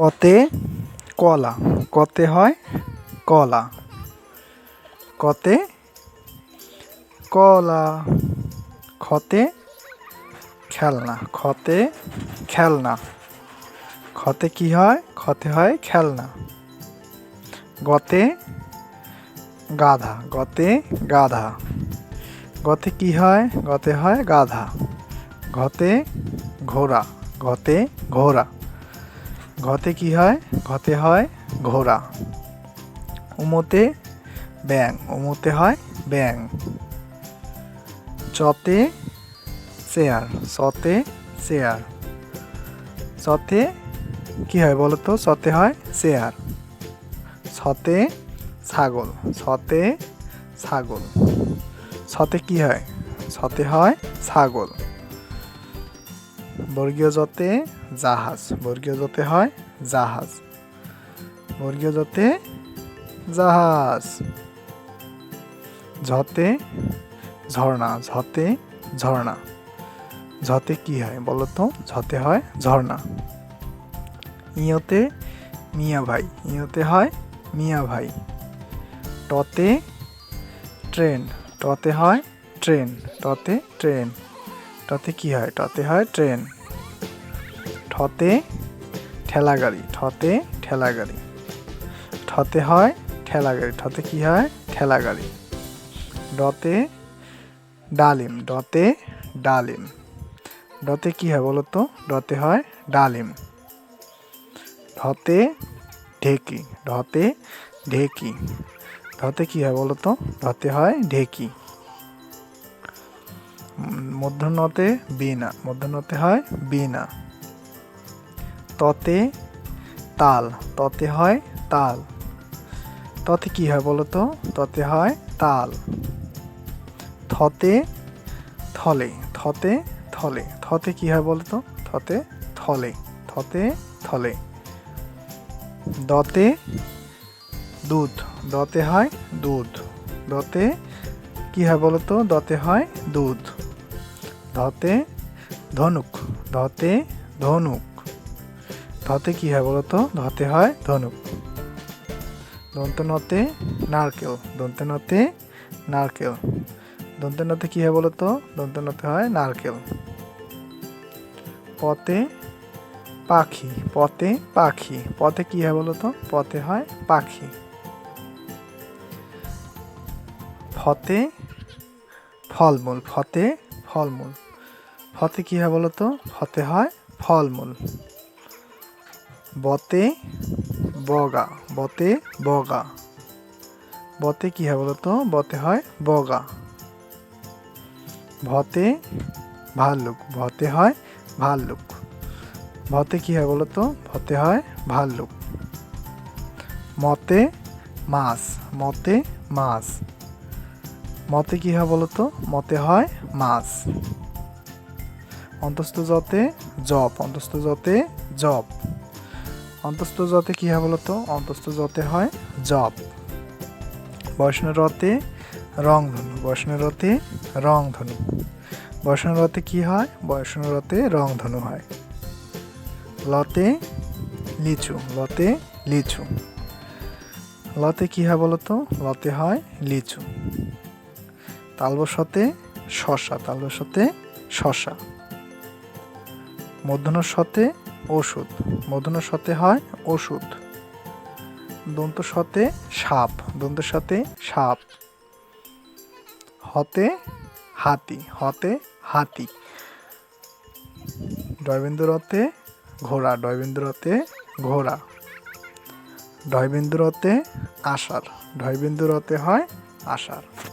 কতে কলা, কতে হয় কলা। কতে কলা, খতে খেলনা খতে খেলনা। খতে কি হয়? খতে হয় খেলনা। গতে গাধা গতে গাধা। গতে কি হয়? গতে হয় গাধা। ঘতে ঘোড়া ঘতে ঘোড়া। ঘতে কি হয়? ঘতে হয় ঘোড়া। উমোতে ব্যাং উমোতে হয় ব্যাং চতে চেয়ার। সতে চেয়ার। সতে কি হয় বলো তো সতে হয় চেয়ার। সতে ছাগল। সতে ছাগল। সতে কি হয়? সতে হয় ছাগল। বর্গীয় জতে জাহাজ। বর্গীয় জতে হয় জাহাজ। বর্গীয় জতে জাহাজ। ঝতে ঝর্ণা। ঝতে ঝর্ণা। ঝতে কি হয় বলো তো ঝতে হয় ঝর্ণা। ইয়তে মিয়া ভাই। ইয়তে হয় মিয়া ভাই। টতে ট্রেন। টতে হয় ট্রেন। টতে ট্রেন। টতে কি হয়? টতে হয় ট্রেন। ঠতে ঠেলা গাড়ি ঠতে ঠেলা গাড়ি ঠতে হয় ঠেলা গাড়ি ঠতে কি হয়? ঠেলা গাড়ি ডতে ডালিম। ডতে ডালিম। ডতে কি হয় বলো তো? ডতে হয় ডালিম। ঢতে ঢেকি। ঢতে ঢেকি। ঢতে কি হয় বলো তো? ঢতে হয় ঢেকি। মধ্যনতে বিনা মধ্যনতে হয় বিনা। ততে তাল, ততে হয় তাল। ততে কি হয় বলো তো? ততে হয় তাল। থতে থলে থতে থলে। থতে কি হয় বলো তো? থতে থলে থতে থলে। দতে দুধ, দতে হয় দুধ। দতে কি হয় বলো তো? দতে হয় দুধ। ধতে ধনুক ধতে ধনুক। ধতে কি হয় বলতো? ধতে হয় ধনুক। দন্তনতে নারকেল দন্তনতে নারকেল। দন্তনতে কি হয় বলো তো দন্তনতে হয় নারকেল। পতে পাখি পথে পাখি। পথে কি হয় বলতো? পথে হয় পাখি। ফতে ফলমূল ফতে ফলমূল। ফতে কি হয় বলো তো ফতে হয় ফলমূল। বতে বগা বতে বগা। বতে কি হয় বলো তো বতে হয় বগা। ভতে ভাল্লুক, ভতে হয় ভাল্লুক। ভতে কি হয় বলো তো ভতে হয় ভাল্লুক। মতে মাছ মতে মাছ। মতে কি হয় বলো তো মতে হয় মাছ। অন্তস্থ যতে জপ অন্তস্থ জতে জপ অন্তস্থ জতে কি হয় বলো তো অন্তস্থ যতে হয় জপ বৈষ্ণরতে রংধনু বৈষ্ণরতে রংধনু বৈষ্ণরতে কি হয়? বৈষ্ণরতে রংধনু হয়। লতে লিচু লতে লিচু। লতে কি হয় বলতো? লতে হয় লিচু। তালবসতে শশা তালবসতে শশা মধ্যনর সতে ওষুধ। মধ্যনর সতে হয় ওষুধ। দন্ত সতে সাপ। দন্তের সাথে সাপ। হতে হাতি। হতে হাতি। ডয়বিন্দুরতে ঘোড়া। ডয়বিন্দুরতে ঘোড়া। ডয়বিন্দুরতে আষাঢ়। ডয়বিন্দুরতে হয় আষাঢ়।